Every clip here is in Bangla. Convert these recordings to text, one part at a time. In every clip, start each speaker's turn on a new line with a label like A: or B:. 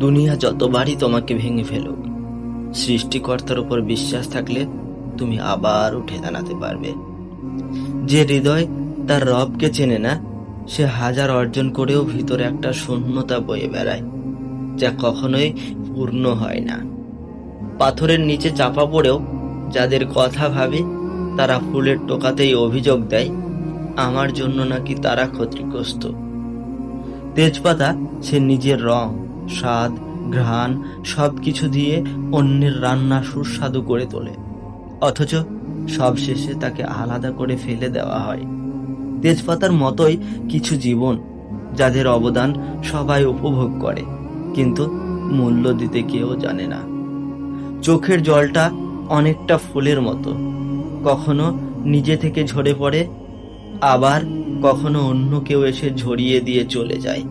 A: দুনিয়া যতবারই তোমাকে ভেঙে ফেলুক, সৃষ্টিকর্তার উপর বিশ্বাস থাকলে তুমি আবার উঠে দাঁড়াতে পারবে। যে হৃদয় তার রবকে চেনে না, সে হাজার অর্জন করেও ভিতরে একটা শূন্যতা বয়ে বেড়ায়, যা কখনোই পূর্ণ হয় না। পাথরের নিচে চাপা পড়েও যাদের কথা ভাবে, তারা ফুলের টোকাতেই অভিযোগ দেয়, আমার জন্য নাকি তারা ক্ষতিগ্রস্ত। তেজপাতা সে নিজের রং স্বাদ, ঘ্রাণ সব কিছু দিয়ে অন্যের রান্না সুস্বাদু করে তোলে। অথচ সবশেষে তাকে আলাদা করে ফেলে দেওয়া হয়। তেজপাতার মতোই কিছু জীবন, যাদের অবদান সবাই উপভোগ করে, কিন্তু মূল্য দিতে কেউ জানে না। চোখের জলটা অনেকটা ফুলের মতো। কখনো নিজে থেকে ঝরে পড়ে, আবার কখনো অন্য কেউ এসে ঝরিয়ে দিয়ে চলে যায়।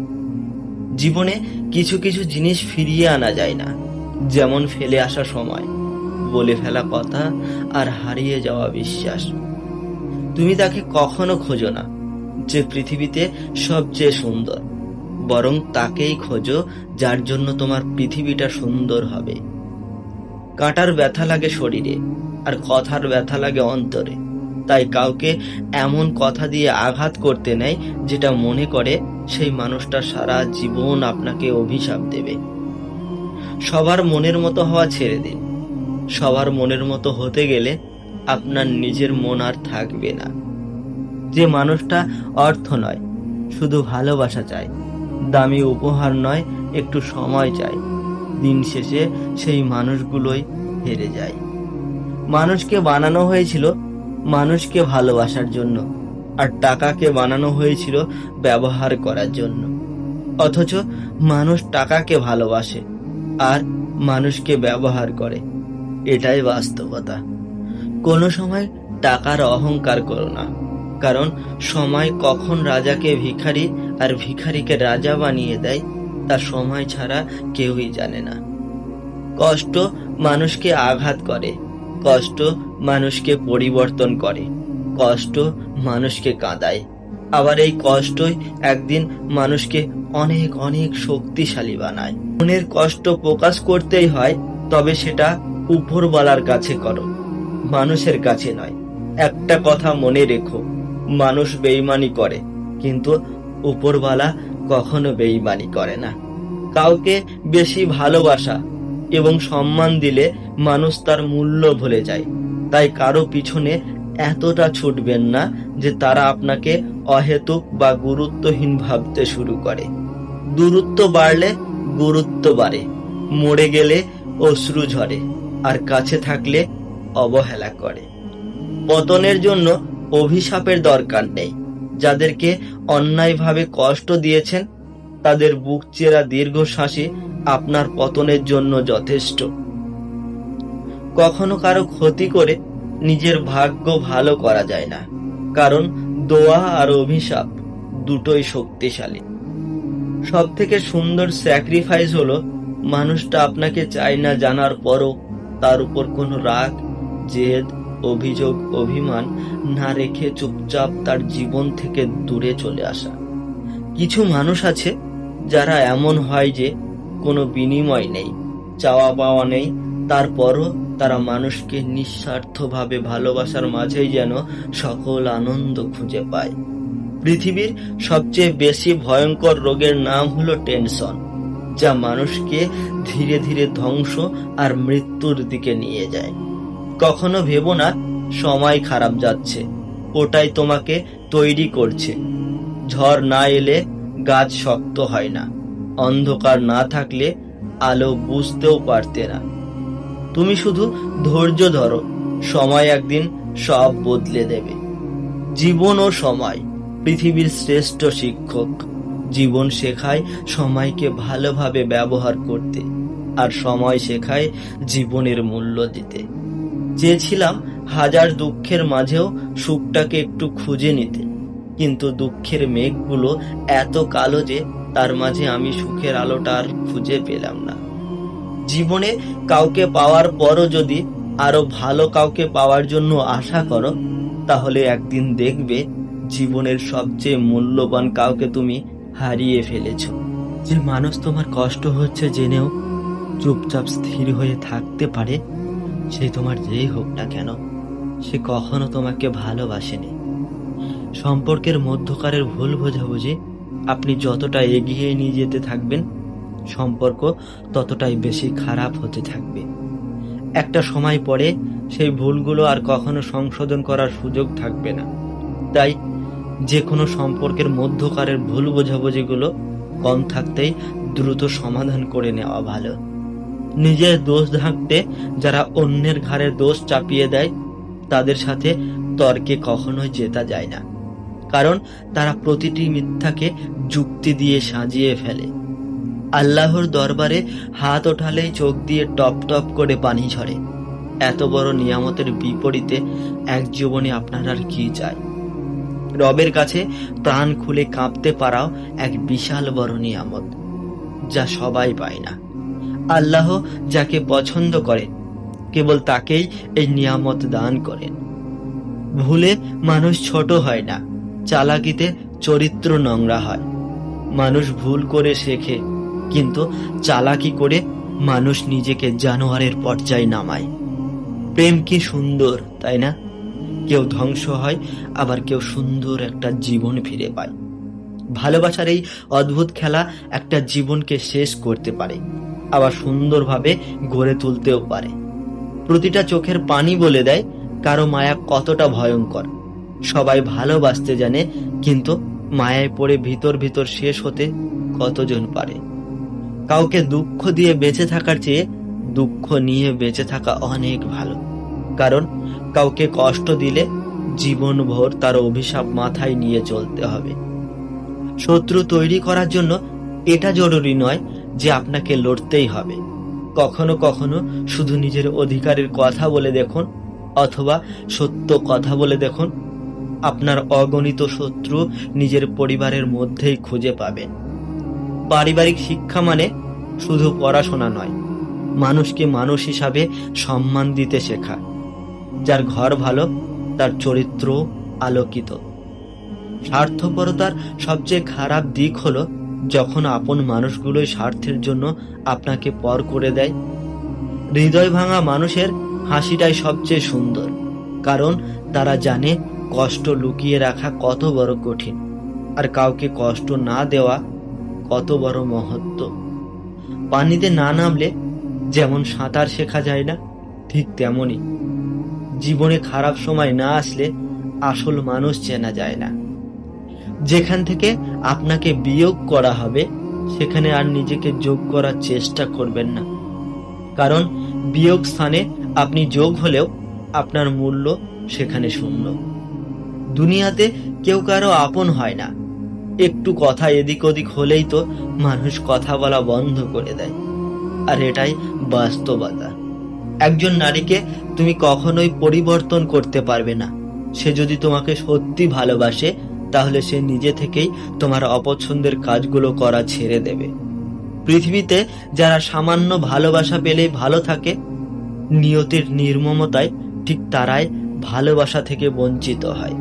A: জীবনে কিছু কিছু জিনিস ফিরিয়ে আনা যায় না। যেমন ফেলে আসা সময়, বলে ফেলা কথা আর হারিয়ে যাওয়া বিশ্বাস। তুমি তাকে কখনো খোঁজো না যে পৃথিবীতে সবচেয়ে সুন্দর। বরং তাকেই খোঁজো যার জন্য তোমার পৃথিবীটা সুন্দর হবে। কাঁটার ব্যথা লাগে শরীরে আর কথার ব্যথা লাগে অন্তরে। তাই কাউকে এমন কথা দিয়ে আঘাত করতে নেই যেটা মনে করে সেই মানুষটা সারা জীবন আপনাকে অভিশাপ দেবে। সবার মনের মতো হওয়া ছেড়ে দিন। সবার মনের মতো হতে গেলে আপনার নিজের মন আর থাকবে না। যে মানুষটা অর্থ নয়, শুধু ভালোবাসা চায়, দামি উপহার নয়, একটু সময় চায়, দিন শেষে সেই মানুষগুলোই হেরে যায়। মানুষকে বানানো হয়েছিল মানুষকে ভালোবাসার জন্য। আর টাকাকে বানানো হয়েছিল ব্যবহার করার জন্য। অথচ মানুষ টাকাকে ভালোবাসে আর মানুষকে ব্যবহার করে। এটাই বাস্তবতা। কোনো সময় টাকার অহংকার করো না, কারণ সময় কখন রাজাকে ভিখারি আর ভিখারিকে রাজা বানিয়ে দেয়, তা সময় ছাড়া কেউই জানে না। কষ্ট মানুষকে আঘাত করে, কষ্ট মানুষকে পরিবর্তন করে। কষ্ট মানুষকে কাঁদায়। আবার এই কষ্টই একদিন মানুষকে অনেক অনেক শক্তিশালী বানায়। মনের কষ্ট প্রকাশ করতেই হয়, তবে সেটা উপরওয়ালার কাছে করো, মানুষের কাছে নয়। একটা কথা মনে রেখো, মানুষ বেইমানি করে, কিন্তু উপরওয়ালা কখনো বেইমানি করে না। কাউকে বেশি ভালোবাসা এবং সম্মান দিলে মানুষ তার মূল্য ভুলে যায়, তাই কারও পিছনে এতটা ছুটবেন না যে তারা আপনাকে অহেতুক বা গুরুত্বহীন ভাবতে শুরু করে। দূরত্ব বাড়লে গুরুত্ব বাড়ে, মরে গেলে অশ্রু ঝরে, আর কাছে থাকলে অবহেলা করে। পতনের জন্য অভিশাপের দরকার নেই। যাদেরকে অন্যায়ভাবে কষ্ট দিয়েছেন, তাদের বুক চেরা দীর্ঘশ্বাসই আপনার পতনের জন্য যথেষ্ট। কখনো কারও ক্ষতি করে নিজের ভাগ্য ভালো করা যায় না। কারণ দোয়া আর অভিশাপ দুটোই শক্তিশালী। সব থেকে সুন্দর স্যাক্রিফাইস হলো, মানুষটা আপনাকে চায় না জানার পরও তার উপর কোনো রাগ, জেদ, অভিযোগ, অভিমান না রেখে চুপচাপ তার জীবন থেকে দূরে চলে আসা। কিছু মানুষ আছে যারা এমন হয় যে কোনো বিনিময় নেই চাওয়া পাওয়া নেই, তারপরও তারা মানুষকে নিঃস্বার্থভাবে ভালোবাসার মাঝেই যেন সকল আনন্দ খুঁজে পায়। পৃথিবীর সবচেয়ে বেশি ভয়ঙ্কর রোগের নাম হলো টেনশন, যা মানুষকে ধীরে ধীরে ধ্বংস আর মৃত্যুর দিকে নিয়ে যায়। কখনো ভেবো না, সময় খারাপ যাচ্ছে, ওটাই তোমাকে তৈরি করছে। ঝড় না এলে গাছ শক্ত হয় না, অন্ধকার না থাকলে আলো বুঝতেও পারতে না। তুমি শুধু ধৈর্য ধরো, সময় একদিন সব বদলে দেবে। জীবন ও সময়, পৃথিবীর শ্রেষ্ঠ শিক্ষক। জীবন শেখায় সময়কে ভালোভাবে ব্যবহার করতে, আর সময় শেখায় জীবনের মূল্য দিতে। চেয়েছিলাম হাজার দুঃখের মাঝেও সুখটাকে একটু খুঁজে নিতে, কিন্তু দুঃখের মেঘগুলো এত কালো যে তার মাঝে আমি সুখের আলোটা আর খুঁজে পেলাম না। জীবনে কাউকে পাওয়ার পরও যদি আরও ভালো কাউকে পাওয়ার জন্য আশা করো, তাহলে একদিন দেখবে জীবনের সবচেয়ে মূল্যবান কাউকে তুমি হারিয়ে ফেলেছ। যে মানুষ তোমার কষ্ট হচ্ছে জেনেও চুপচাপ স্থির হয়ে থাকতে পারে, সে তোমার যেই হোক না কেন, সে কখনো তোমাকে ভালোবাসেনি। সম্পর্কের মধ্যকারের ভুল বোঝাবুঝি আপনি যতটা এগিয়ে নিয়ে যেতে থাকবেন সম্পর্ক ততটাই বেশি খারাপ হতে থাকবে। একটা সময় পরে সেই ভুলগুলো আর কখনো সংশোধন করার সুযোগ থাকবে না। তাই যে কোনো সম্পর্কের মধ্যকারের ভুল বোঝাবুঝিগুলো কম থাকতেই দ্রুত সমাধান করে নেওয়া ভালো। নিজের দোষ ঢাকতে যারা অন্যের ঘাড়ে দোষ চাপিয়ে দেয়, তাদের সাথে তর্কে কখনোই জেতা যায় না। কারণ তারা প্রতিটি মিথ্যাকে যুক্তি দিয়ে সাজিয়ে ফেলে। আল্লাহর দরবারে হাত ওঠালেই চোখ দিয়ে টপ টপ করে পানি ঝরে। এত বড় নিয়ামতের বিপরীতে এক জীবনে আপনার আর কি চায় রবের কাছে প্রাণ খুলে কাঁপতে পারাও এক বিশাল বড় নিয়ামত, যা সবাই পায় না। আল্লাহ যাকে পছন্দ করেন, কেবল তাকেই এই নিয়ামত দান করেন। ভুলে মানুষ ছোট হয় না, চালাকিতে চরিত্র নোংরা হয়। মানুষ ভুল করে শেখে কিন্তু চালাকি করে মানুষ নিজেকে জানোয়ারের পর্যায়ে নামায়। প্রেম কি সুন্দর, তাই না? কেউ ধ্বংস হয়, আবার কেউ সুন্দর একটা জীবন ফিরে পায়। ভালোবাসার এই অদ্ভুত খেলা একটা জীবনকে শেষ করতে পারে, আবার সুন্দরভাবে গড়ে তুলতেও পারে। প্রতিটা চোখের পানি বলে দেয়, কারও মায়া কতটা ভয়ঙ্কর। সবাই ভালোবাসতে জানে, কিন্তু মায়ায় পড়ে ভিতর ভিতর শেষ হতে কতজন পারে? কাউকে দুঃখ দিয়ে বেঁচে থাকার চেয়ে দুঃখ নিয়ে বেঁচে থাকা অনেক ভালো। কারণ কাউকে কষ্ট দিলে জীবনভর তার অভিশাপ মাথায় নিয়ে চলতে হবে। শত্রু তৈরি করার জন্য এটা জরুরি নয় যে আপনাকে লড়তেই হবে। কখনো কখনো শুধু নিজের অধিকারের কথা বলে দেখুন অথবা সত্য কথা বলে দেখুন। আপনার অগণিত শত্রু নিজের পরিবারের মধ্যেই খুঁজে পাবেন। পারিবারিক শিক্ষা মানে শুধু পড়াশোনা নয়। মানুষকে মানুষ হিসাবে সম্মান দিতে শেখা। যার ঘর ভালো, তার চরিত্র আলোকিত। স্বার্থপরতার সবচেয়ে খারাপ দিক হলো যখন আপন মানুষগুলোই স্বার্থের জন্য আপনাকে পর করে দেয়। হৃদয় ভাঙা মানুষের হাসিটাই সবচেয়ে সুন্দর, কারণ তারা জানে কষ্ট লুকিয়ে রাখা কত বড় কঠিন। আর কাউকে কষ্ট না দেওয়া কত বড় মহত্ব। পানিতে না নামলে যেমন সাঁতার শেখা যায় না, ঠিক তেমনই। জীবনে খারাপ সময় না আসলে আসল মানুষ চেনা যায় না। যেখান থেকে আপনাকে বিয়োগ করা হবে, সেখানে আর নিজেকে যোগ করার চেষ্টা করবেন না। কারণ বিয়োগ স্থানে আপনি যোগ হলেও আপনার মূল্য সেখানে শূন্য। দুনিয়াতে কেউ কারও আপন হয় না। একটু কথা এদিক ওদিক হলেই তো মানুষ কথা বলা বন্ধ করে দেয়। আর এটাই বাস্তবতা। একজন নারীকে তুমি কখনোই পরিবর্তন করতে পারবে না। সে যদি তোমাকে সত্যি ভালোবাসে, তাহলে সে নিজে থেকেই তোমার অপছন্দের কাজগুলো করা ছেড়ে দেবে। পৃথিবীতে যারা সামান্য ভালোবাসা পেলেই ভালো থাকে, নিয়তির নির্মমতায় ঠিক তারাই ভালোবাসা থেকে বঞ্চিত হয়।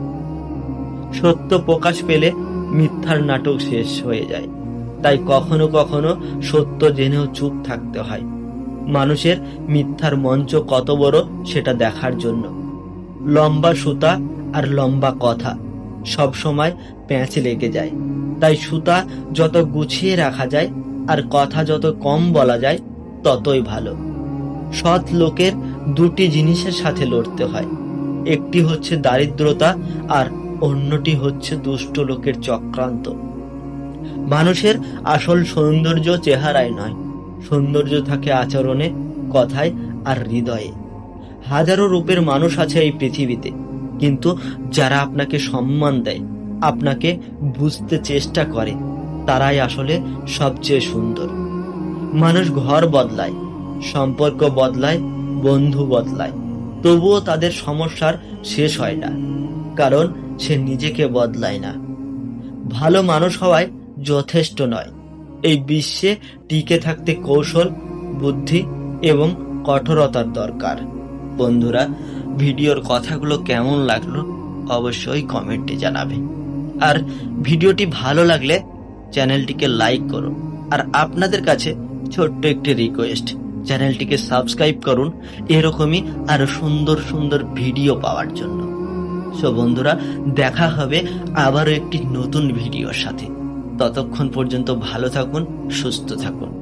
A: সত্য প্রকাশ পেলে মিথ্যার নাটক শেষ হয়ে যায়। তাই কখনো কখনো সত্য জেনেও চুপ থাকতে হয়। মানুষের মিথ্যার মঞ্চ কত বড় সেটা দেখার জন্য। লম্বা সুতা আর লম্বা কথা সব সময় প্যাঁচ লেগে যায়। তাই সুতা যত গুছিয়ে রাখা যায় আর কথা যত কম বলা যায়, ততই ভালো। সৎ লোকের দুটি জিনিসের সাথে লড়তে হয়। একটি হচ্ছে দারিদ্রতা আর অন্যটি হচ্ছে দুষ্ট লোকের চক্রান্ত। মানুষের আসল সৌন্দর্য চেহারায় নয়। সৌন্দর্য থাকে আচরণে, কথায় আর হৃদয়ে। হাজারো রূপের মানুষ আছে এই পৃথিবীতে। কিন্তু যারা আপনাকে সম্মান দেয়, আপনাকে বুঝতে চেষ্টা করে, তারাই আসলে সবচেয়ে সুন্দর। মানুষ ঘর বদলায়, সম্পর্ক বদলায়, বন্ধু বদলায়। তবুও তাদের সমস্যার শেষ হয় না। কারণ সে নিজেকে বদলায় না। ভালো মানুষ হওয়ায় যথেষ্ট নয়। এই বিশ্বে টিকে থাকতে কৌশল, বুদ্ধি এবং কঠোরতার দরকার। বন্ধুরা, ভিডিওর কথাগুলো কেমন লাগল অবশ্যই কমেন্টে জানাবে। আর ভিডিওটি ভালো লাগলে চ্যানেলটিকে লাইক করুন। আর আপনাদের কাছে ছোট্ট একটি রিকোয়েস্ট, চ্যানেলটিকে সাবস্ক্রাইব করুন এরকমই আরও সুন্দর সুন্দর ভিডিও পাওয়ার জন্য। সো বন্ধুরা, দেখা হবে আবারও একটি নতুন ভিডিওর সাথে। ততক্ষণ পর্যন্ত ভালো থাকুন, সুস্থ থাকুন।